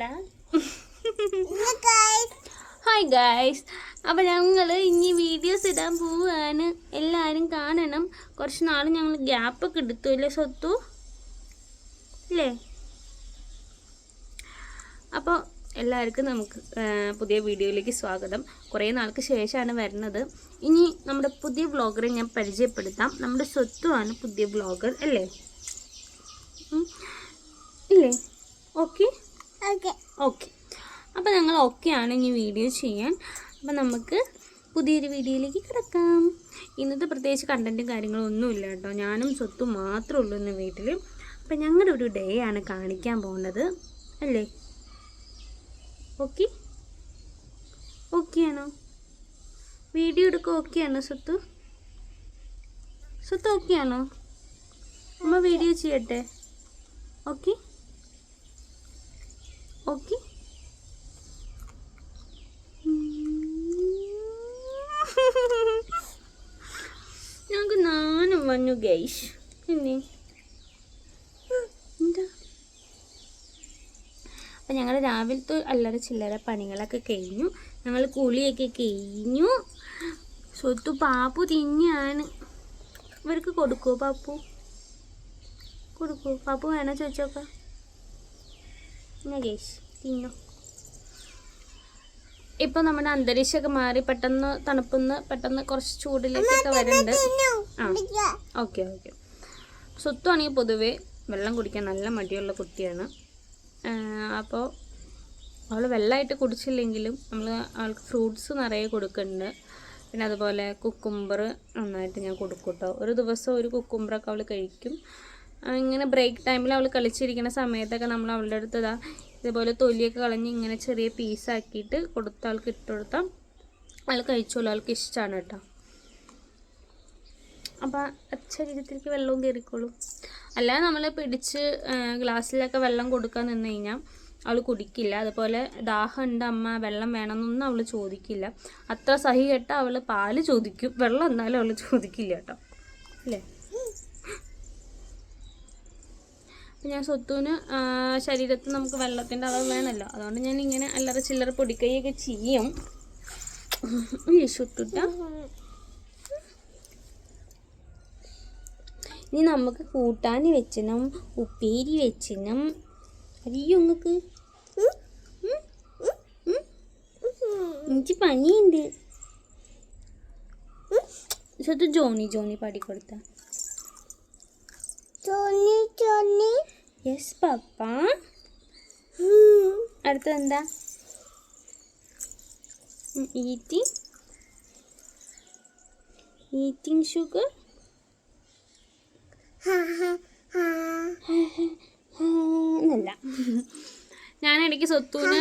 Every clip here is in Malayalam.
പറയടാ ഹായ് ഗായ്സ് അപ്പോൾ ഞങ്ങൾ ഇനി വീഡിയോസ് ഇടാൻ പോവുകയാണ് എല്ലാവരും കാണണം. കുറച്ച് നാൾ ഞങ്ങൾ ഗ്യാപ്പൊക്കെ എടുത്തു അല്ലേ സ്വത്തു? അല്ലേ അപ്പോൾ എല്ലാവർക്കും നമുക്ക് പുതിയ വീഡിയോയിലേക്ക് സ്വാഗതം. കുറേ നാൾക്ക് ശേഷമാണ് വരുന്നത്. ഇനി നമ്മുടെ പുതിയ വ്ളോഗറെ ഞാൻ പരിചയപ്പെടുത്താം. നമ്മുടെ സ്വത്തുമാണ് പുതിയ വ്ളോഗർ അല്ലേ. ഇല്ലേ? ഓക്കെ ഓക്കെ അപ്പോൾ ഞങ്ങൾ ഓക്കെയാണ് ഇനി വീഡിയോ ചെയ്യാൻ. അപ്പോൾ നമുക്ക് പുതിയൊരു വീഡിയോയിലേക്ക് കിടക്കാം. ഇന്നത്തെ പ്രത്യേകിച്ച് കണ്ടന്റും കാര്യങ്ങളും ഒന്നുമില്ല കേട്ടോ. ഞാനും സ്വത്തും മാത്രമേ ഉള്ളൂ ഇന്ന് വീട്ടിൽ അപ്പം ഞങ്ങളുടെ ഒരു ഡേ ആണ് കാണിക്കാൻ പോകുന്നത്. അല്ലേ? ഓക്കെ ഓക്കെ ആണോ? വീഡിയോ എടുക്കുക ഓക്കെ ആണോ സ്വത്ത്? സ്വത്ത് ഓക്കെ ആണോ? അമ്മ വീഡിയോ ചെയ്യട്ടെ? Okay okay. ഞങ്ങൾക്ക് നാനും വന്നു ഗൈഷ് പിന്നെ? എന്താ? അപ്പം ഞങ്ങൾ രാവിലത്തെ അല്ലറ ചില്ലറ പണികളൊക്കെ കഴിഞ്ഞു. ഞങ്ങൾ കുളിയൊക്കെ കഴിഞ്ഞു. സ്വത്തു പാപ്പു തിന്നാണ്. ഇവർക്ക് കൊടുക്കുമോ പാപ്പു? കൊടുക്കുമോ പാപ്പു വേണോ ചോദിച്ചോക്കാം? എന്നാ ഗേഷ് തിന്നോ? ഇപ്പം നമ്മുടെ അന്തരീക്ഷമൊക്കെ മാറി പെട്ടെന്ന് തണുപ്പുന്ന പെട്ടെന്ന് കുറച്ച് ചൂടിലേക്കൊക്കെ വരുന്നുണ്ട് ആ. Okay okay. സ്വത്തുവാണെങ്കിൽ പൊതുവേ വെള്ളം കുടിക്കാൻ നല്ല മടിയുള്ള കുട്ടിയാണ്. അപ്പോൾ അവൾ വെള്ളമായിട്ട് കുടിച്ചില്ലെങ്കിലും നമ്മൾ അവൾക്ക് ഫ്രൂട്ട്സ് നിറയെ കൊടുക്കുന്നുണ്ട് പിന്നെ അതുപോലെ കുക്കുംബർ നന്നായിട്ട് ഞാൻ കൊടുക്കും കേട്ടോ ഒരു ദിവസം ഒരു കുക്കുംബറൊക്കെ അവൾ കഴിക്കും. ഇങ്ങനെ ബ്രേക്ക് ടൈമിൽ അവൾ കളിച്ചിരിക്കുന്ന സമയത്തൊക്കെ നമ്മൾ അവളുടെ അടുത്ത് ഇതാ ഇതേപോലെ തൊലിയൊക്കെ കളഞ്ഞ് ഇങ്ങനെ ചെറിയ പീസാക്കിയിട്ട് കൊടുത്ത് അവൾക്ക് ഇട്ട് കൊടുത്താൽ അയാൾ കഴിച്ചോളൂ. അവൾക്ക് ഇഷ്ടമാണ് കേട്ടോ. അപ്പോൾ ശരീരത്തിലേക്ക് വെള്ളവും കയറിക്കോളും അല്ലാതെ നമ്മൾ പിടിച്ച് ഗ്ലാസ്സിലൊക്കെ വെള്ളം കൊടുക്കാൻ നിന്ന് കഴിഞ്ഞാൽ അവൾ കുടിക്കില്ല. അതുപോലെ ദാഹമുണ്ട് അമ്മ വെള്ളം വേണമെന്നൊന്നും അവൾ ചോദിക്കില്ല. അത്ര സഹി കേട്ടാൽ അവൾ പാൽ ചോദിക്കും. വെള്ളം എന്നാലും അവൾ ചോദിക്കില്ല കേട്ടോ. അല്ലേ? അപ്പം ഞാൻ സ്വത്തുവിന് ശരീരത്ത് നമുക്ക് വെള്ളത്തിന്റെ അളവ് വേണമല്ലോ. അതുകൊണ്ട് ഞാൻ ഇങ്ങനെ അല്ലറ ചില്ലറ പൊടിക്കൈയൊക്കെ ചെയ്യും. സ്വത്തുട്ട ഇനി നമുക്ക് കൂട്ടാൻ വെച്ചണം ഉപ്പേരി വെച്ചണം. അറിയോ നിങ്ങൾക്ക് എനിക്ക് സ്വത്ത് Johnny Johnny പാടിക്കൊടുത്ത. Yes papa. അടുത്തെന്താ? Eating eating sugar എന്നല്ല. ഞാനിടയ്ക്ക് സ്വത്തൂന്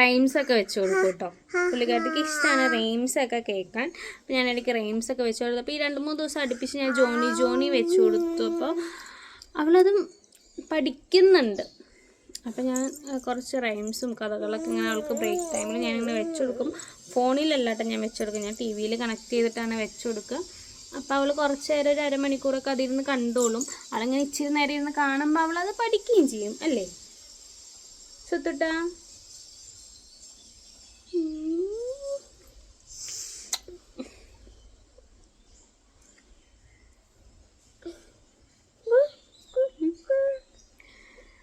റൈംസ് ഒക്കെ വെച്ച് കൊടുക്കും കേട്ടോ പുള്ളിക്കാട്ടിക്ക് ഇഷ്ടമാണ് റൈംസ് ഒക്കെ കേൾക്കാൻ. അപ്പോൾ ഞാൻ ഇടയ്ക്ക് റൈംസ് ഒക്കെ വെച്ച് കൊടുത്തു അപ്പോൾ ഈ രണ്ട് മൂന്ന് ദിവസം അടുപ്പിച്ച് ഞാൻ ജോണി ജോണി വെച്ച് കൊടുത്തു. അപ്പോൾ അവളത് പഠിക്കുന്നുണ്ട്. അപ്പം ഞാൻ കുറച്ച് റൈംസും കഥകളൊക്കെ ഇങ്ങനെ അവൾക്ക് ബ്രേക്ക് ടൈമിൽ ഞാനിങ്ങനെ വെച്ച് കൊടുക്കും. ഫോണിലല്ലാട്ടെ ഞാൻ വെച്ച് കൊടുക്കും ഞാൻ ടി വിയിൽ കണക്ട് ചെയ്തിട്ടാണ് വെച്ച് കൊടുക്കുക. അപ്പോൾ അവൾ കുറച്ച് നേരം ഒരു അരമണിക്കൂറൊക്കെ അതിരുന്ന് കണ്ടോളും. അവളങ്ങനെ ഇച്ചിരി നേരം ഇരുന്ന് കാണുമ്പോൾ അവളത് പഠിക്കുകയും ചെയ്യും അല്ലേ? സുത്തുട്ടാ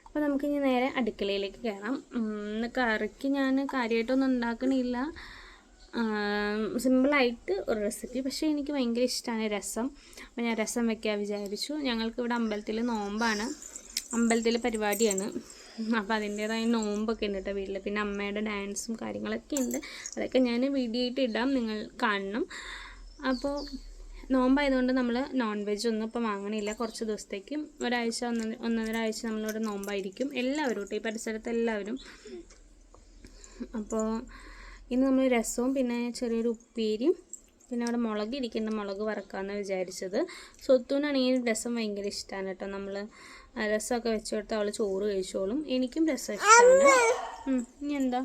അപ്പോൾ നമുക്കിനി നേരെ അടുക്കളയിലേക്ക് കയറാം. ഇന്ന് കറിക്ക് ഞാൻ കാര്യമായിട്ടൊന്നും ഉണ്ടാക്കണില്ല. സിമ്പിളായിട്ട് ഒരു റെസിപ്പി പക്ഷേ എനിക്ക് ഭയങ്കര ഇഷ്ടമാണ് രസം. അപ്പോൾ ഞാൻ രസം വെക്കാൻ വിചാരിച്ചു. ഞങ്ങൾക്ക് ഇവിടെ അമ്പലത്തിൽ നോമ്പാണ്. അമ്പലത്തിൽ പരിപാടിയാണ്. അപ്പോൾ അതിന്റേതായ നോമ്പൊക്കെ ഉണ്ട് കേട്ടോ വീട്ടിൽ പിന്നെ അമ്മയുടെ ഡാൻസും കാര്യങ്ങളൊക്കെ ഉണ്ട്. അതൊക്കെ ഞാൻ വീഡിയോ ആയിട്ട് ഇടാം. നിങ്ങൾ കാണണം. അപ്പോൾ നോമ്പായതുകൊണ്ട് നമ്മൾ നോൺ വെജ് ഒന്നും ഇപ്പോൾ വാങ്ങണില്ല. കുറച്ച് ദിവസത്തേക്കും ഒരാഴ്ച ഒന്ന് ഒന്നര ആഴ്ച നമ്മളിവിടെ നോമ്പായിരിക്കും. എല്ലാവരും കേട്ടോ ഈ പരിസരത്ത് എല്ലാവരും. അപ്പോൾ ഇന്ന് നമ്മൾ രസവും പിന്നെ ചെറിയൊരു ഉപ്പേരിയും പിന്നെ അവിടെ മുളക് ഇരിക്കേണ്ട മുളക് വറക്കാമെന്ന് വിചാരിച്ചത്. സ്വത്തൂനാണെങ്കിൽ രസം ഭയങ്കര ഇഷ്ടമാണ് കേട്ടോ. നമ്മൾ രസമൊക്കെ വെച്ച് കൊടുത്ത് അവൾ ചോറ് കഴിച്ചോളും. എനിക്കും രസം ഇഷ്ടമാണ് ഇനി എന്താ?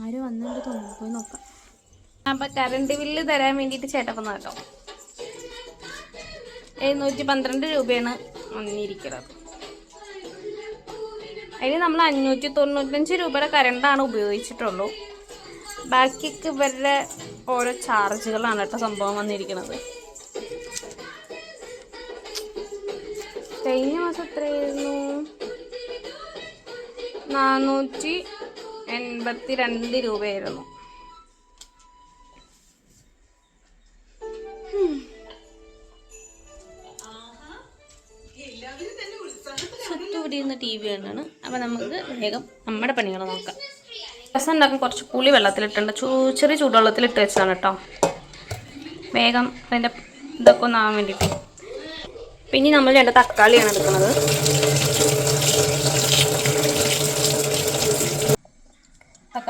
ആരോ വന്നിട്ട് തോന്നുന്നു. പോയി നോക്കാം. അപ്പം കറണ്ട് ബില്ല് തരാൻ വേണ്ടിയിട്ട് വന്നു കേട്ടോ എഴുന്നൂറ്റി പന്ത്രണ്ട് രൂപയാണ് വന്നിരിക്കുന്നത്. അതിന് നമ്മൾ അഞ്ഞൂറ്റി തൊണ്ണൂറ്റഞ്ച് രൂപയുടെ കരണ്ടാണ് ഉപയോഗിച്ചിട്ടുള്ളൂ. ബാക്കിക്ക് ഇവരുടെ ഓരോ ചാർജുകളാണ് കേട്ടോ സംഭവം വന്നിരിക്കുന്നത്. കഴിഞ്ഞ മാസം എത്രയായിരുന്നു? നാനൂറ്റി എൺപത്തി രണ്ട് രൂപയായിരുന്നു ടി വി കണ്ടാണ് അപ്പം നമുക്ക് വേഗം നമ്മുടെ പണികൾ നോക്കാം. രസം ഉണ്ടാക്കാൻ കുറച്ച് പുളി വെള്ളത്തിലിട്ടുണ്ട്. ചൂ ചെറിയ ചൂടുവെള്ളത്തിലിട്ട് വെച്ചതാണ് കേട്ടോ. വേഗം അതിന്റെ ഇതൊക്കെ ഒന്നാവാൻ വേണ്ടിട്ട്. പിന്നെ നമ്മൾ രണ്ട് തക്കാളിയാണ് എടുക്കുന്നത്.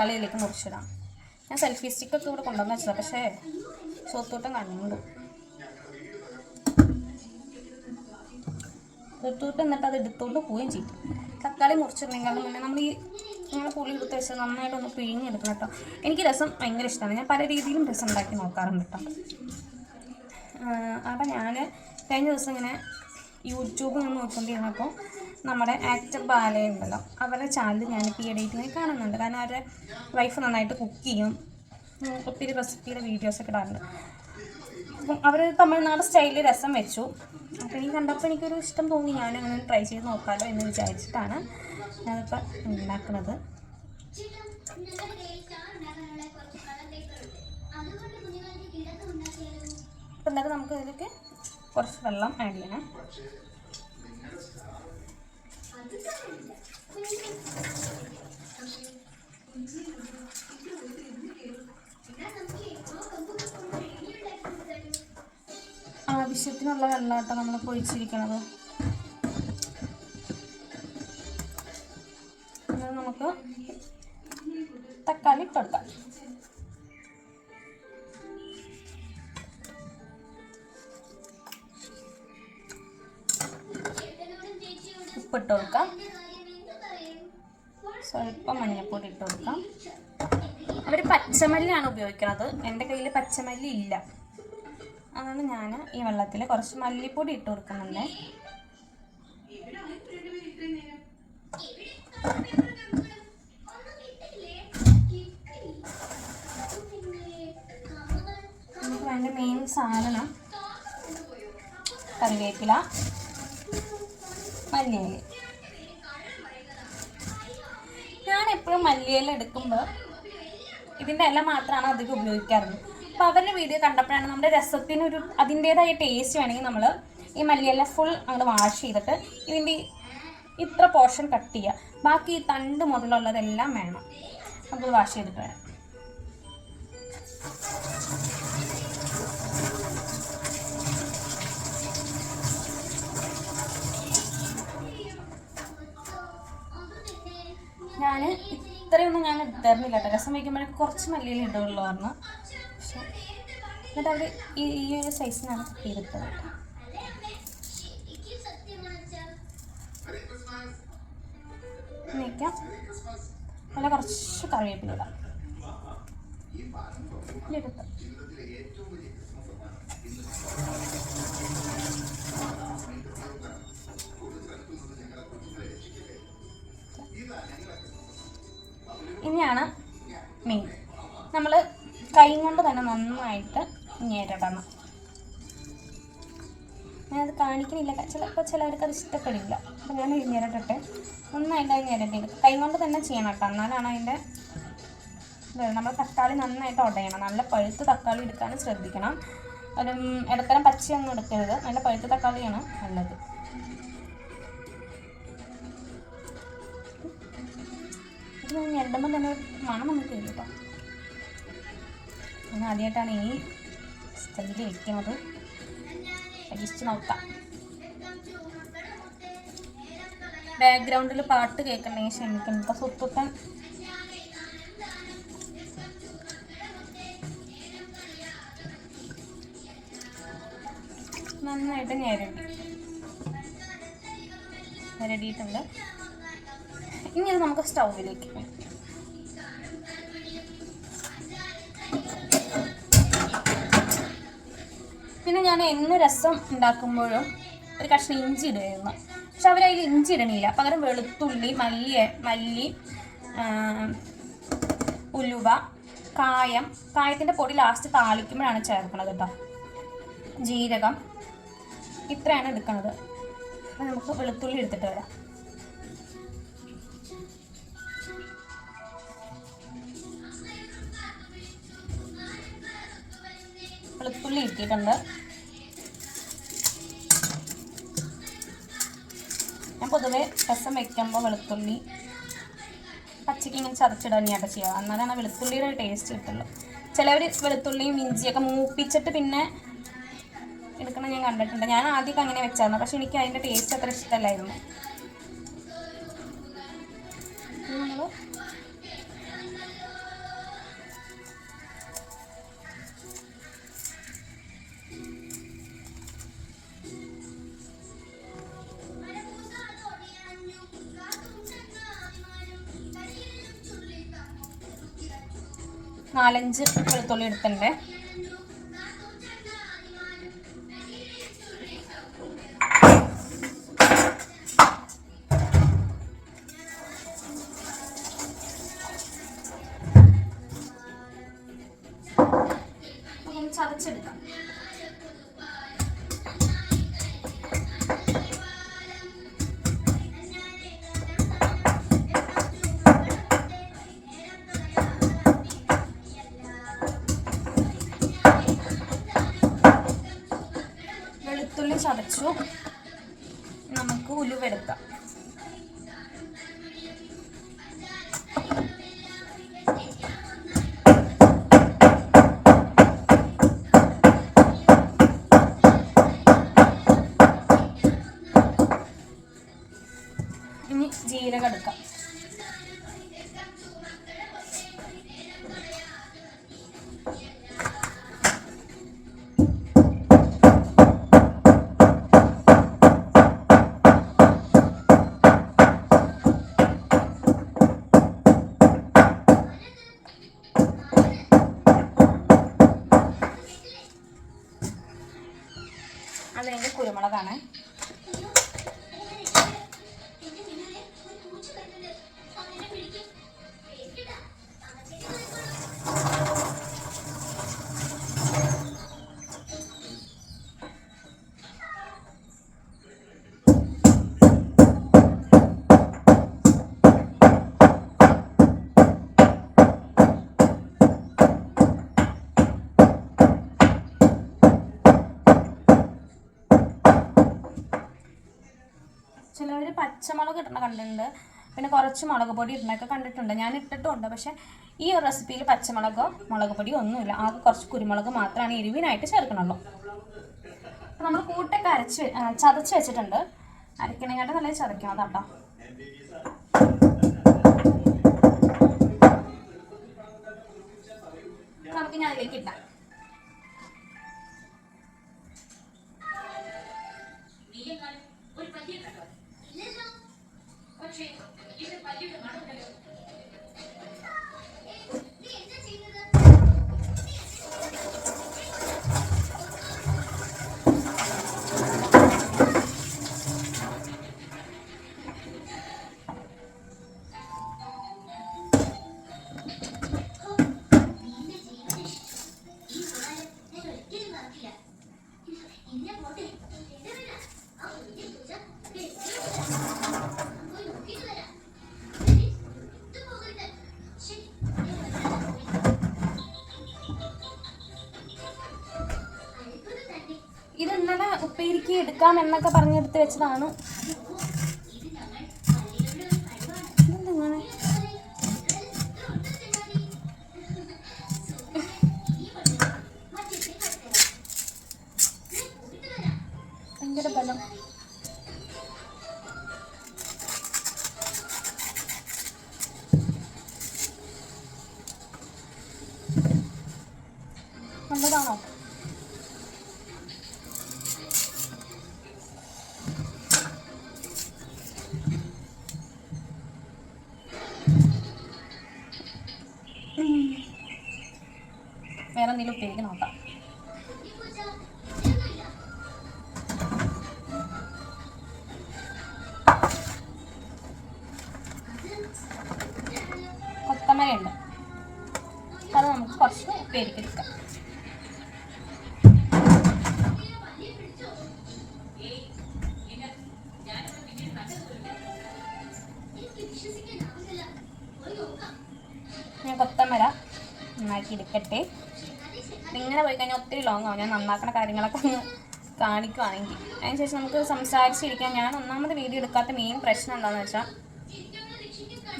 തക്കാളി ഇതിലേക്ക് മുറിച്ചിടാം. ഞാൻ സെൽഫി സ്റ്റിക്കൊക്കെ ഇവിടെ കൊണ്ടുവന്ന് വെച്ചതാണ് പക്ഷേ സോത്തൂട്ടം കണ്ടു. തൊട്ടിട്ട് എന്നിട്ട് അത് എടുത്തുകൊണ്ട് പോവുകയും ചെയ്യും തക്കാളി മുറിച്ചിട്ടുണ്ടെങ്കിൽ മുന്നേ നമ്മൾ ഈ ഇങ്ങനെ പുളി എടുത്ത് വെച്ച് നന്നായിട്ടൊന്ന് പിഴിഞ്ഞെടുക്കണം കേട്ടോ. എനിക്ക് രസം ഭയങ്കര ഇഷ്ടമാണ്. ഞാൻ പല രീതിയിലും രസം ഉണ്ടാക്കി നോക്കാറുണ്ട് കേട്ടോ. അപ്പം ഞാൻ കഴിഞ്ഞ ദിവസം ഇങ്ങനെ യൂട്യൂബ് നിന്ന് നോക്കിക്കൊണ്ടിരുന്നപ്പോൾ നമ്മുടെ ആക്ടർ ബാലയുണ്ടല്ലോ. അവരുടെ ചാനൽ ഞാനിപ്പോൾ ഈ ഇങ്ങനെ കാണുന്നുണ്ട്. കാരണം അവരുടെ വൈഫ് നന്നായിട്ട് കുക്ക് ചെയ്യും. ഒത്തിരി റെസിപ്പിയുടെ വീഡിയോസൊക്കെ ഇടാറുണ്ട്. അപ്പം അവർ തമിഴ്നാട് സ്റ്റൈലിൽ രസം വെച്ചു. അപ്പോൾ എനിക്ക് കണ്ടപ്പോൾ എനിക്കൊരു ഇഷ്ടം തോന്നി. ഞാനങ്ങനെ ട്രൈ ചെയ്ത് നോക്കാമല്ലോ എന്ന് വിചാരിച്ചിട്ടാണ് ഞാനിപ്പോൾ ഉണ്ടാക്കുന്നത്. എന്തായാലും നമുക്ക് ഇതിലേക്ക് കുറച്ച് വെള്ളം ആഡ് ചെയ്യണം. ആവശ്യത്തിനുള്ള വെള്ളമാട്ടോ നമ്മൾ പൊഴിച്ചിരിക്കണത്. നമുക്ക് തക്കാളി ഇട്ടെടുക്കാം ഉപ്പിട്ട് കൊടുക്കാം സ്വല്പം മഞ്ഞൾപ്പൊടി ഇട്ട് കൊടുക്കാം അവർ പച്ചമല്ലിയാണ് ഉപയോഗിക്കുന്നത് എന്റെ കയ്യിൽ പച്ചമല്ലി ഇല്ല. അതാണ് ഞാൻ ഈ വെള്ളത്തിൽ കുറച്ച് മല്ലിപ്പൊടി ഇട്ട് കൊടുക്കുന്നുണ്ട് നമുക്ക് വേണ്ട മെയിൻ സാധനം കറിവേപ്പില. മല്ലിയില ഞാൻ എപ്പോഴും മല്ലിയില എടുക്കുമ്പോൾ ഇതിന്റെ ഇല മാത്രമാണ് അധികം ഉപയോഗിക്കാറ് അപ്പോൾ അവരുടെ വീഡിയോ കണ്ടപ്പോഴാണ് നമ്മുടെ രസത്തിനൊരു അതിന്റേതായ ടേസ്റ്റ് വേണമെങ്കിൽ നമ്മൾ ഈ മല്ലിയില ഫുൾ അങ്ങോട്ട് വാഷ് ചെയ്തിട്ട് ഇതിന്റെ ഇത്ര പോർഷൻ കട്ട് ചെയ്യുക ബാക്കി ഈ തണ്ട് മുതലുള്ളതെല്ലാം വേണം. നമുക്ക് വാഷ് ചെയ്തിട്ട് വേണം ഞാൻ ഇത്രയൊന്നും ഞാൻ ഇട്ടായിരുന്നില്ല കേട്ടോ. രസം വയ്ക്കുമ്പോഴേക്ക് കുറച്ച് മല്ലിയിൽ ഇടുള്ളൂ പറഞ്ഞു പക്ഷെ എന്നിട്ട് അവർ ഈ ഈ ഒരു സൈസിനാണ് കട്ട് ചെയ്തിട്ടത് കേട്ടോ. ഇനി വയ്ക്കാം നല്ല കുറച്ച് കറിവേപ്പില ഇടാം. ഇനി ഇനിയാണ് മീൻ. നമ്മൾ കൈ കൊണ്ട് തന്നെ നന്നായിട്ട് ഞെരടണം ഞാനത് കാണിക്കുന്നില്ല ചിലപ്പോൾ ചിലവർക്ക് അത് ഇഷ്ടപ്പെടില്ല. അപ്പോൾ ഞാൻ ഞെരട്ടെ നന്നായിട്ട് അത് ഞെരട്ടി കൈ കൊണ്ട് തന്നെ ചെയ്യണം കേട്ടോ. എന്നാലാണ് അതിന്റെ നമ്മൾ തക്കാളി നന്നായിട്ട് ഉടയണം നല്ല പഴുത്ത് തക്കാളി എടുക്കാനും ശ്രദ്ധിക്കണം. ഒരു ഇടത്തരം പച്ചയൊന്നും എടുക്കരുത്. നല്ല പഴുത്ത തക്കാളിയാണ് നല്ലത്. ഇത് ഞെരടുമ്പോൾ തന്നെ മണം നമുക്ക് കേട്ടോ. ഞാൻ ആദ്യമായിട്ടാണ് ഈ സ്റ്റൈൽ വെക്കുന്നത് പരീക്ഷിച്ച് നോക്കാം. ബാക്ക്ഗ്രൗണ്ടിൽ പാട്ട് കേൾക്കണ്ടെങ്കിൽ ക്ഷമിക്കണം. ഇപ്പം സുത്തുട്ടൻ നന്നായിട്ട് ഞെരടി ഞെരടിയിട്ടുണ്ട് ഇനി അത് നമുക്ക് സ്റ്റൗവിലേക്ക്. പിന്നെ ഞാൻ എന്ന് രസം ഉണ്ടാക്കുമ്പോഴും ഒരു കഷ്ണം ഇഞ്ചി ഇടുമായിരുന്നു പക്ഷെ അവരതിൽ ഇഞ്ചി ഇടണില്ല. പകരം വെളുത്തുള്ളി മല്ലി മല്ലി ഉലുവ കായം. കായത്തിന്റെ പൊടി ലാസ്റ്റ് താളിക്കുമ്പോഴാണ് ചേർക്കുന്നത് കേട്ടോ ജീരകം. ഇത്രയാണ് എടുക്കുന്നത് അപ്പം നമുക്ക് വെളുത്തുള്ളി എടുത്തിട്ട് വരാം. വെളുത്തുള്ളി ഇട്ടിട്ടുണ്ട്. ഞാൻ പൊതുവെ രസം വെക്കുമ്പോൾ വെളുത്തുള്ളി പച്ചയ്ക്ക് ഇങ്ങനെ ചതച്ചിടുക തന്നെയാണ് ചെയ്യുക. എന്നാലാണ് വെളുത്തുള്ളിയുടെ ടേസ്റ്റ് കിട്ടുള്ളൂ. ചിലവർ വെളുത്തുള്ളിയും ഇഞ്ചിയൊക്കെ മൂപ്പിച്ചിട്ട് പിന്നെ എടുക്കണം ഞാൻ കണ്ടിട്ടുണ്ട്. ഞാൻ ആദ്യമൊക്കെ അങ്ങനെ വെച്ചായിരുന്നു. പക്ഷെ എനിക്ക് അതിന്റെ ടേസ്റ്റ് അത്ര ഇഷ്ടമല്ലായിരുന്നു. നാലഞ്ച് വെളുത്തുള്ളി എടുത്തിട്ടുണ്ട്. ചതച്ചു. നമുക്ക് ഉലുവെടുക്കാം പിന്നെ കുറച്ച് മുളക് പൊടി ഇടുന്നൊക്കെ കണ്ടിട്ടുണ്ട്. ഞാൻ ഇട്ടിട്ടുണ്ട്. പക്ഷെ ഈ ഒരു റെസിപ്പിയിൽ പച്ചമുളകോ മുളക് പൊടിയോ ഒന്നുമില്ല. ആകെ കുറച്ച് കുരുമുളക് മാത്രമാണ് എരിവിനായിട്ട് ചേർക്കണുള്ളൂ. അപ്പോൾ നമ്മൾ കൂട്ടൊക്കെ അരച്ച് ചതച്ച് വെച്ചിട്ടുണ്ട്. അരക്കണേക്കാട്ട് നല്ല ചതക്കണം കേട്ടോ നമുക്ക് ഞാൻ അതിലേക്ക് ഇട്ടാം എന്നൊക്കെ പറഞ്ഞെടുത്ത് വെച്ചതാണ്. എന്തെങ്കിലും ഉപ്പേരിക്ക് നോക്കാം. കൊത്തമരയുണ്ട്. അത് നമുക്ക് കുറച്ച് ഉപ്പേരിക്ക് എടുക്കാം. ഞാൻ കൊത്തമര നന്നാക്കി എടുക്കട്ടെ. ഇങ്ങനെ പോയി കഴിഞ്ഞാൽ ഒത്തിരി ലോങ് ആവും. ഞാൻ നന്നാക്കണ കാര്യങ്ങളൊക്കെ ഒന്ന് കാണിക്കുവാണെങ്കിൽ അതിനുശേഷം നമുക്ക് സംസാരിച്ചിരിക്കാൻ ഞാൻ ഒന്നാമത് വീഡിയോ എടുക്കാത്ത മെയിൻ പ്രശ്നം എന്താണെന്ന് വെച്ചാൽ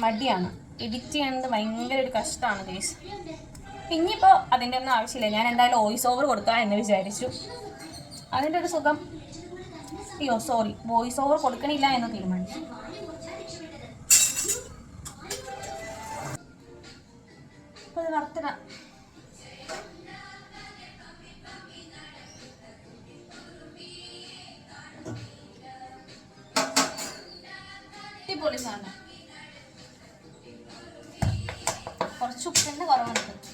മടിയാണ്. എഡിറ്റ് ചെയ്യുന്നത് ഭയങ്കര ഒരു കഷ്ടമാണ് ഗേസ് പിന്നിപ്പോൾ അതിന്റെ ഒന്നും ആവശ്യമില്ല. ഞാൻ എന്തായാലും വോയിസ് ഓവർ കൊടുക്കാം എന്ന് വിചാരിച്ചു. അതിന്റെ ഒരു സുഖം. അയ്യോ സോറി വോയിസ് ഓവർ കൊടുക്കണില്ല എന്ന് തീരുമാനിച്ചു. അപ്പോൾ അത് വറുത്തിടാം അടിപൊളി സാധനം. കുറച്ച് ഉപ്പിന്റെ കുറവുണ്ട്.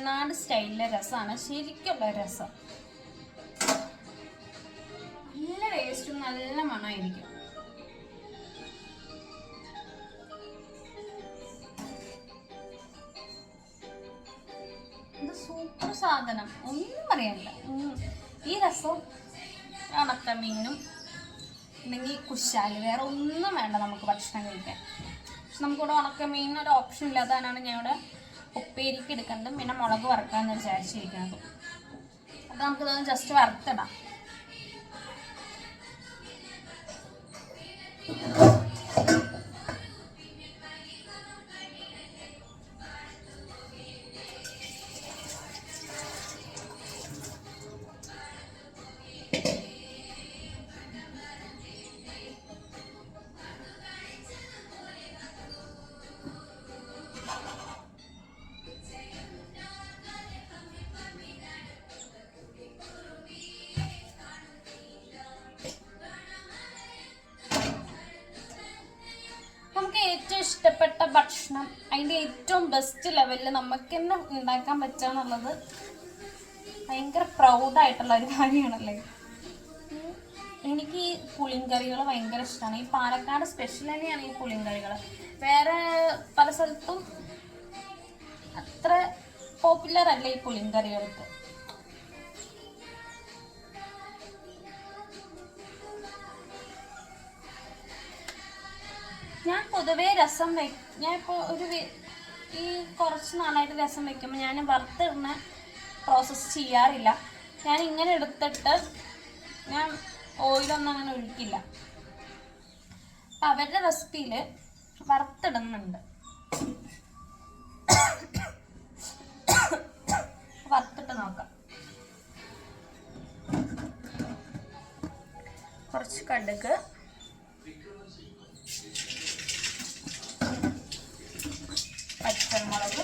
തമിഴ്നാട് സ്റ്റൈലിലെ രസമാണ് ശരിക്കുള്ള രസം. നല്ല ടേസ്റ്റും നല്ല മണമായിരിക്കും സൂപ്പർ സാധനം. ഒന്നും പറയണ്ട. ഈ രസം ഉണക്കമീനും അല്ലെങ്കിൽ കുശാൽ വേറെ ഒന്നും വേണ്ട നമുക്ക് ഭക്ഷണം കഴിക്കാൻ. പക്ഷെ നമുക്കിവിടെ ഉണക്കമീൻ ഒരു ഓപ്ഷൻ ഇല്ലാത്തതാണ് ഞാൻ ഇവിടെ ഉപ്പേരിക്ക് എടുക്കുന്നതും പിന്നെ മുളക് വറുക്കാമെന്ന് വിചാരിച്ചിരിക്കുന്നത് അപ്പോൾ നമുക്കിതൊന്ന് ജസ്റ്റ് വറുത്തിടാം. നമുക്ക് തന്നെ ഉണ്ടാക്കാൻ പറ്റുക ഭയങ്കര പ്രൗഡായിട്ടുള്ള ഒരു കാര്യമാണല്ലേ? എനിക്ക് ഈ പുളിങ്കറികൾ ഭയങ്കര ഇഷ്ടമാണ് ഈ പാലക്കാട് സ്പെഷ്യൽ തന്നെയാണ് ഈ പുളിങ്കറികൾ വേറെ പല സ്ഥലത്തും അത്ര പോപ്പുലർ അല്ല ഈ പുളിങ്കറികൾക്ക്. ഞാൻ പൊതുവേ രസം വെ ഞാൻ ഇപ്പോൾ ഒരു ഈ കുറച്ച് നാളായിട്ട് രസം വെക്കുമ്പോൾ ഞാൻ വറുത്തിടുന്ന പ്രോസസ്സ് ചെയ്യാറില്ല. ഞാൻ ഇങ്ങനെ എടുത്തിട്ട് ഞാൻ ഓയിലൊന്നും അങ്ങനെ ഒഴിക്കില്ല. അപ്പം അവരുടെ റെസിപ്പിയിൽ വറുത്തിടുന്നുണ്ട്. വറുത്തിട്ട് നോക്കാം. കുറച്ച് കടുക് പച്ചമുളക്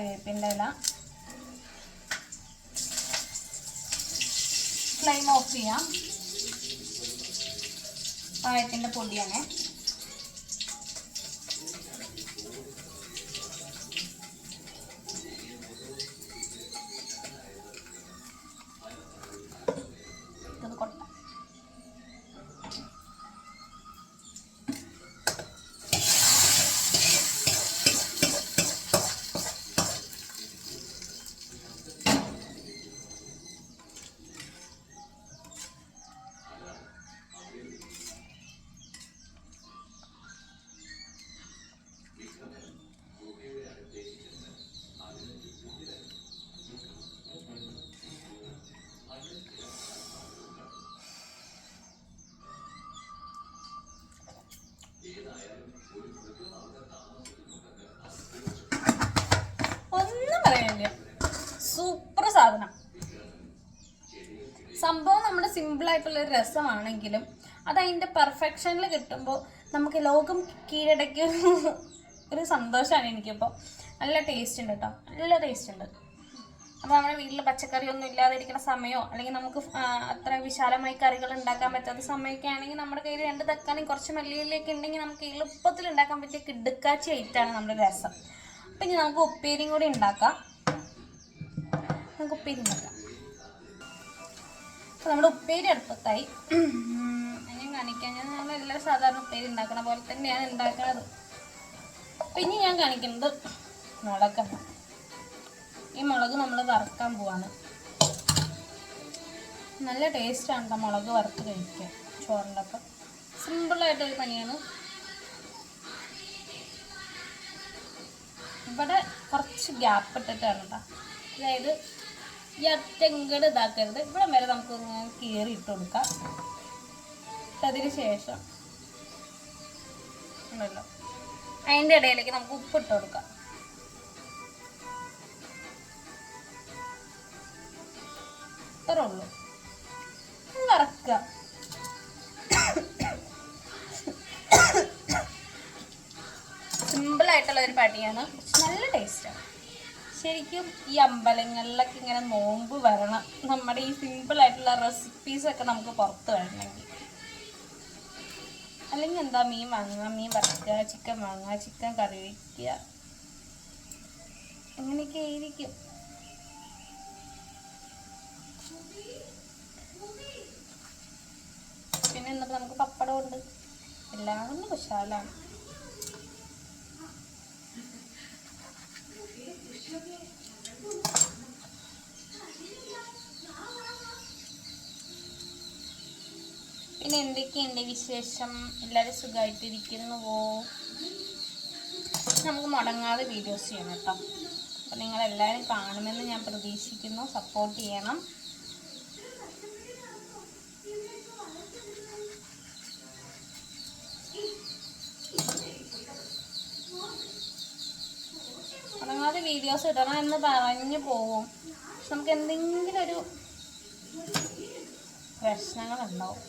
കറിവേപ്പിന്റെ ഇല ഫ്ലെയിം ഓഫ് ചെയ്യാം. പായത്തിന്റെ പൊടിയാണ്. ഒരു രസമാണെങ്കിലും അത് അതിന്റെ പെർഫെക്ഷനിൽ കിട്ടുമ്പോൾ നമുക്ക് ലോകം കീഴടക്കിയ ഒരു- സന്തോഷമാണ് എനിക്കിപ്പോൾ നല്ല ടേസ്റ്റ് ഉണ്ട് കേട്ടോ നല്ല ടേസ്റ്റ് ഉണ്ട്. അപ്പോൾ നമ്മുടെ വീട്ടിൽ പച്ചക്കറി ഒന്നും ഇല്ലാതിരിക്കുന്ന സമയമോ അല്ലെങ്കിൽ നമുക്ക് അത്ര വിശാലമായി കറികൾ ഉണ്ടാക്കാൻ പറ്റാത്ത സമയമൊക്കെ ആണെങ്കിൽ നമ്മുടെ കയ്യിൽ രണ്ട് തക്കാനും കുറച്ച് മല്ലിയിലൊക്കെ ഉണ്ടെങ്കിൽ നമുക്ക് എളുപ്പത്തിൽ ഉണ്ടാക്കാൻ പറ്റിയ കിടുക്കാച്ചി ഐറ്റാണ് നമ്മുടെ രസം. അപ്പം ഇനി നമുക്ക് ഉപ്പേരിയും കൂടി ഉണ്ടാക്കാം. നമുക്ക് ഉപ്പേരി ഉണ്ടാക്കാം. അപ്പോൾ നമ്മുടെ ഉപ്പേരി അടുപ്പത്തായി. ഞാൻ കാണിക്കാം. ഞാൻ എല്ലാ സാധാരണ ഉപ്പേരി ഉണ്ടാക്കണ പോലെ തന്നെയാണ് ഉണ്ടാക്കുന്നത് പിന്നെ ഞാൻ കാണിക്കുന്നത് മുളകാണ് ഈ മുളക് നമ്മൾ വറുക്കാൻ പോവാണ്. നല്ല ടേസ്റ്റാണ് കേട്ടോ മുളക് വറുത്ത് കഴിക്കുക ചോറിന്റെ ഒപ്പം സിമ്പിളായിട്ടൊരു പണിയാണ്. ഇവിടെ കുറച്ച് ഗ്യാപ്പ് ഇട്ടിട്ടാണ് കേട്ടോ അതായത് ഈ അറ്റങ്കട് ഇതാക്കരുത്. ഇവിടെ വരെ നമുക്ക് ഇങ്ങനെ കീറി ഇട്ട് കൊടുക്കാം. അതിന് ശേഷം ഉണ്ടല്ലോ. അതിന്റെ ഇടയിലേക്ക് നമുക്ക് ഉപ്പ് ഇട്ട് കൊടുക്കാം. അത്രേ ഉള്ളൂ. വറക്കുക. സിമ്പിളായിട്ടുള്ള ഒരു പാട്ടിയാണ് പക്ഷെ നല്ല ടേസ്റ്റാണ്. ശരിക്കും ഈ അമ്പലങ്ങളിലൊക്കെ ഇങ്ങനെ നോമ്പ് വരണം. നമ്മുടെ ഈ സിമ്പിൾ ആയിട്ടുള്ള റെസിപ്പീസ് ഒക്കെ നമുക്ക് പുറത്ത് വരണമെങ്കിൽ അല്ലെങ്കിൽ എന്താ മീൻ വാങ്ങുക മീൻ വറുക്കുക ചിക്കൻ വാങ്ങുക ചിക്കൻ കറി വയ്ക്കുക അങ്ങനെയൊക്കെ ആയിരിക്കും. പിന്നെ ഇന്നിപ്പോൾ നമുക്ക് പപ്പടം ഉണ്ട് എല്ലാം കൊണ്ട് കുശാലാണ് പിന്നെ എന്തൊക്കെയുണ്ട് വിശേഷം? എല്ലാവരും സുഖമായിട്ടിരിക്കുന്നുവോ നമുക്ക് മുടങ്ങാതെ വീഡിയോസ് ചെയ്യണം കേട്ടോ. അപ്പം നിങ്ങളെല്ലാവരും കാണുമെന്ന് ഞാൻ പ്രതീക്ഷിക്കുന്നു. സപ്പോർട്ട് ചെയ്യണം മുടങ്ങാതെ വീഡിയോസ് ഇടണം എന്ന് പറഞ്ഞു പോവും. പക്ഷെ നമുക്ക് എന്തെങ്കിലും ഒരു പ്രശ്നങ്ങളുണ്ടാവും.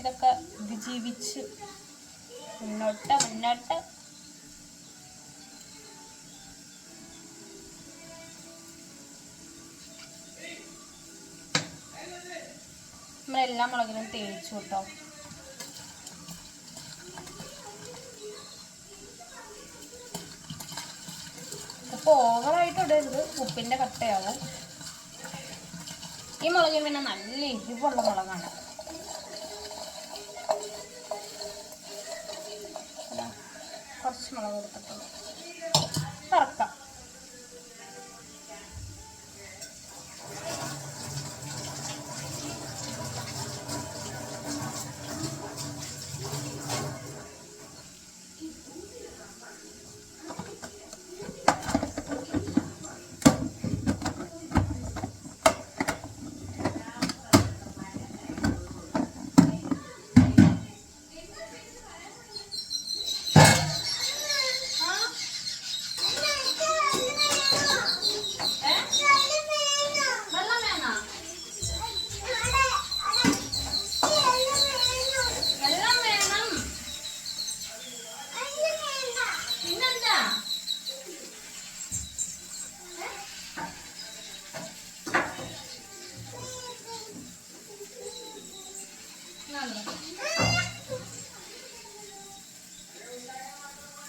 ഇതൊക്കെ അതിജീവിച്ച് മുന്നോട്ട് മുന്നോട്ട്. നമ്മളെല്ലാ മുളകിലും തേച്ചു കേട്ടോ. ഉപ്പ് ഓവറായിട്ട് ഇടരുത് ഉപ്പിന്റെ കട്ടയാവും. ഈ മുളകിന് പിന്നെ നല്ല എരിവുള്ള മുളകാണ്. കുറച്ച് മുളക് എടുത്തിട്ടുള്ളൂ.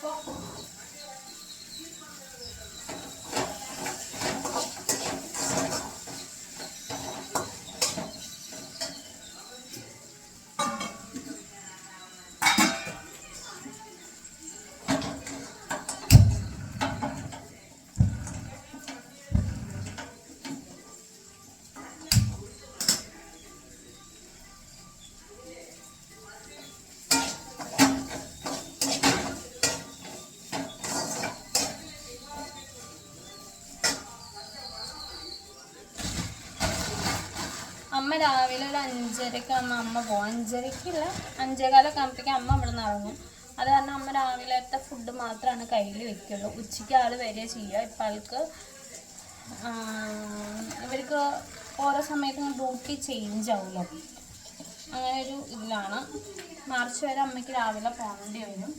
走 അമ്മ രാവിലെ ഒരു അഞ്ചരക്ക് അമ്മ അമ്മ പോകും അഞ്ചരക്കില്ല അഞ്ചേകാലൊക്കെ ആകുമ്പോഴത്തേക്കും അമ്മ ഇവിടെ നിന്ന് ഇറങ്ങും. അത് കാരണം അമ്മ രാവിലത്തെ ഫുഡ് മാത്രമാണ് കയ്യിൽ വെക്കുള്ളൂ. ഉച്ചയ്ക്ക് ആൾ വരിക ചെയ്യുക ഇപ്പം ആൾക്ക് ഇവർക്ക് ഓരോ സമയത്തും ഡ്യൂട്ടി ചേഞ്ച് ആവുമല്ലോ അങ്ങനെ ഒരു ഇതിലാണ്. മാർച്ച് വരെ അമ്മയ്ക്ക് രാവിലെ പോകേണ്ടി വരും.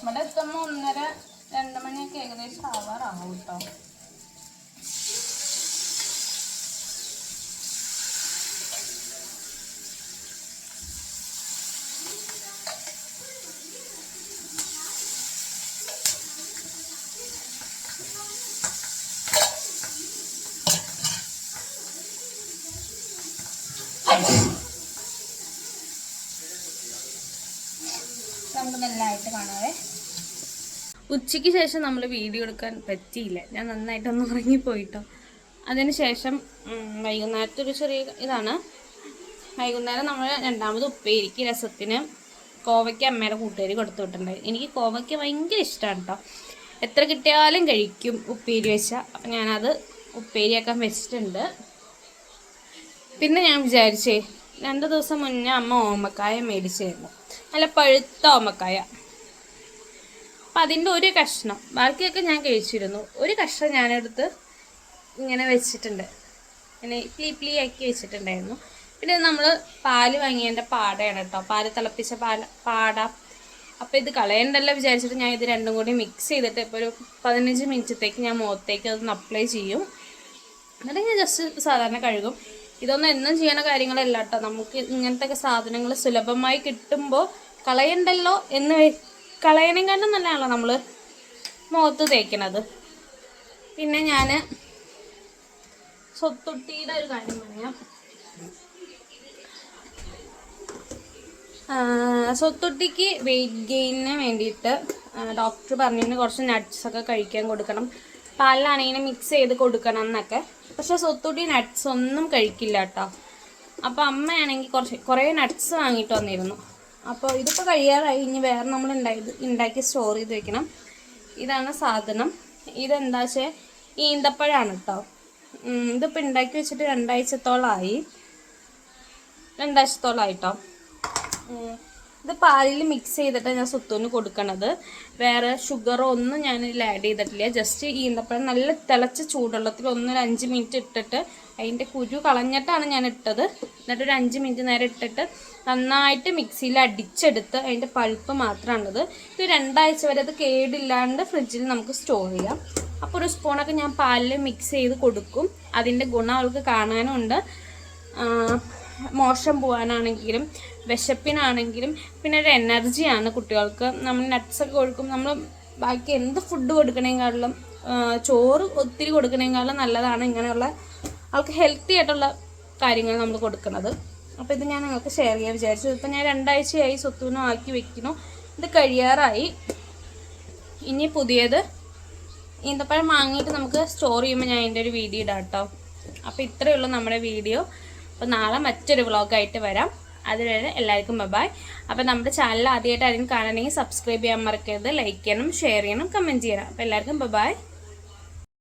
ഇവിടെ എത്തുമ്പോൾ ഒന്നര രണ്ട് മണിയൊക്കെ ഏകദേശം ആവാറാവും കേട്ടോ ഉച്ചയ്ക്ക് ശേഷം നമ്മൾ വീഡിയോ എടുക്കാൻ പറ്റിയില്ല. ഞാൻ നന്നായിട്ടൊന്ന് ഉറങ്ങിപ്പോയിട്ടോ. അതിനുശേഷം ശേഷം വൈകുന്നേരത്തെ ഒരു ചെറിയ ഇതാണ്. വൈകുന്നേരം നമ്മൾ രണ്ടാമത് ഉപ്പേരിക്ക് രസത്തിന് കോവയ്ക്ക് അമ്മയുടെ കൂട്ടുകാരി കൊടുത്തു വിട്ടിട്ടുണ്ടായി എനിക്ക് കോവയ്ക്ക് ഭയങ്കര ഇഷ്ടമാണ് കേട്ടോ എത്ര കിട്ടിയാലും കഴിക്കും ഉപ്പേരി വെച്ചാൽ അപ്പം ഞാനത് ഉപ്പേരിയാക്കാൻ വെച്ചിട്ടുണ്ട്. പിന്നെ ഞാൻ വിചാരിച്ചേ രണ്ട് ദിവസം മുന്നേ അമ്മ ഓമക്കായ മേടിച്ചിരുന്നു. നല്ല പഴുത്ത ഓമക്കായ. അപ്പം അതിന്റെ ഒരു കഷ്ണം. ബാക്കിയൊക്കെ ഞാൻ കഴിച്ചിരുന്നു. ഒരു കഷ്ണം ഞാനെടുത്ത് ഇങ്ങനെ വെച്ചിട്ടുണ്ട്. ഇങ്ങനെ പ്ലീ പ്ലീ ആക്കി വെച്ചിട്ടുണ്ടായിരുന്നു. പിന്നെ നമ്മൾ പാൽ വാങ്ങിയതിന്റെ പാടയാണ് കേട്ടോ പാൽ തിളപ്പിച്ച പാല പാട. അപ്പോൾ ഇത് കളയണ്ടല്ലോ വിചാരിച്ചിട്ട് ഞാൻ ഇത് രണ്ടും കൂടി മിക്സ് ചെയ്തിട്ട് ഇപ്പോൾ ഒരു പതിനഞ്ച് മിനിറ്റത്തേക്ക് ഞാൻ മുഖത്തേക്ക് അതൊന്ന് അപ്ലൈ ചെയ്യും. എന്നിട്ട് ഞാൻ ജസ്റ്റ് സാധാരണ കഴുകും. ഇതൊന്നും എന്നും ചെയ്യണ കാര്യങ്ങളല്ല കേട്ടോ നമുക്ക് ഇങ്ങനത്തെ സാധനങ്ങൾ സുലഭമായി കിട്ടുമ്പോൾ കളയണ്ടല്ലോ എന്ന് വെ- കണ്ടും നല്ലതാണല്ലോ നമ്മൾ മുഖത്ത് തേക്കണത്. പിന്നെ ഞാൻ സ്വത്തൊട്ടിയുടെ ഒരു കാര്യം പറയാം. സ്വത്തൊട്ടിക്ക് വെയിറ്റ് ഗെയിനിന് വേണ്ടിയിട്ട് ഡോക്ടർ പറഞ്ഞിട്ട് കുറച്ച് ഒക്കെ കഴിക്കാൻ കൊടുക്കണം. പാലിലാണെങ്കിലും മിക്സ് ചെയ്ത് കൊടുക്കണം എന്നൊക്കെ. പക്ഷെ സ്വത്തൊട്ടി നട്ട്സ് ഒന്നും കഴിക്കില്ല കേട്ടോ. അപ്പോൾ അമ്മയാണെങ്കിൽ കുറച്ച് കുറേ നട്ട്സ് വാങ്ങിയിട്ട് വന്നിരുന്നു. അപ്പോൾ ഇതിപ്പോൾ കഴിയാറായി. ഇനി വേറെ നമ്മൾ ഉണ്ടായത് ഉണ്ടാക്കി സ്റ്റോർ ചെയ്ത് വെക്കണം. ഇതാണ് സാധനം. ഇതെന്താ വെച്ചാൽ ഈന്തപ്പഴമാണ് കേട്ടോ ഇതിപ്പോൾ ഉണ്ടാക്കി വെച്ചിട്ട് രണ്ടാഴ്ചത്തോളമായി രണ്ടാഴ്ചത്തോളമായിട്ടോ. ഇത് പാലിൽ മിക്സ് ചെയ്തിട്ട് ഞാൻ സുത്തൂന് കൊടുക്കണത്. വേറെ ഷുഗറോ ഒന്നും ഞാൻ ആഡ് ചെയ്തിട്ടില്ല. ജസ്റ്റ് ഈന്തപ്പഴം നല്ല തിളച്ച ചൂടുവെള്ളത്തിൽ ഒന്നൊരു അഞ്ച് മിനിറ്റ് ഇട്ടിട്ട് അതിന്റെ കുരു കളഞ്ഞിട്ടാണ് ഞാൻ ഇട്ടത്. എന്നിട്ട് ഒരു അഞ്ച് മിനിറ്റ് നേരം ഇട്ടിട്ട് നന്നായിട്ട് മിക്സിയിൽ അടിച്ചെടുത്ത് അതിന്റെ പൾപ്പ് മാത്രമാണുള്ളത്. ഇത് രണ്ടാഴ്ച വരെ അത് കേടില്ലാണ്ട് ഫ്രിഡ്ജിൽ നമുക്ക് സ്റ്റോർ ചെയ്യാം. അപ്പോൾ ഒരു സ്പൂണൊക്കെ ഞാൻ പാലിൽ മിക്സ് ചെയ്ത് കൊടുക്കും. അതിന്റെ ഗുണം അവൾക്ക് കാണാനുണ്ട്. മോശം പോകാനാണെങ്കിലും വിശപ്പിനാണെങ്കിലും പിന്നെ ഒരു എനർജിയാണ് കുട്ടികൾക്ക്. നമ്മൾ നട്ട്സൊക്കെ കൊടുക്കും നമ്മൾ ബാക്കി എന്ത് ഫുഡ് കൊടുക്കണേക്കാളും ചോറ് ഒത്തിരി കൊടുക്കണേക്കാളും നല്ലതാണ് ഇങ്ങനെയുള്ള അവൾക്ക് ഹെൽത്തി ആയിട്ടുള്ള കാര്യങ്ങൾ നമ്മൾ കൊടുക്കുന്നത്. അപ്പോൾ ഇത് ഞാൻ നിങ്ങൾക്ക് ഷെയർ ചെയ്യാൻ വിചാരിച്ചു. ഇപ്പം ഞാൻ രണ്ടാഴ്ചയായി സ്വത്തുവിനും ആക്കി വെക്കുന്നു. ഇത് കഴിയാറായി. ഇനി പുതിയത് ഈന്തപ്പഴം വാങ്ങിയിട്ട് നമുക്ക് സ്റ്റോർ ചെയ്യുമ്പോൾ ഞാൻ അതിന്റെ ഒരു വീഡിയോ ഇടാം കേട്ടോ അപ്പോൾ ഇത്രയേ ഉള്ളൂ നമ്മുടെ വീഡിയോ അപ്പോൾ നാളെ മറ്റൊരു വ്ളോഗായിട്ട് വരാം. അതുവരെ എല്ലാവർക്കും ബൈ അപ്പോൾ നമ്മുടെ ചാനൽ ആദ്യമായിട്ട് ആരെങ്കിലും കാണണമെങ്കിൽ സബ്സ്ക്രൈബ് ചെയ്യാൻ മറക്കരുത്. ലൈക്ക് ചെയ്യണം ഷെയർ ചെയ്യണം കമന്റ് ചെയ്യണം. അപ്പോൾ എല്ലാവർക്കും ബൈ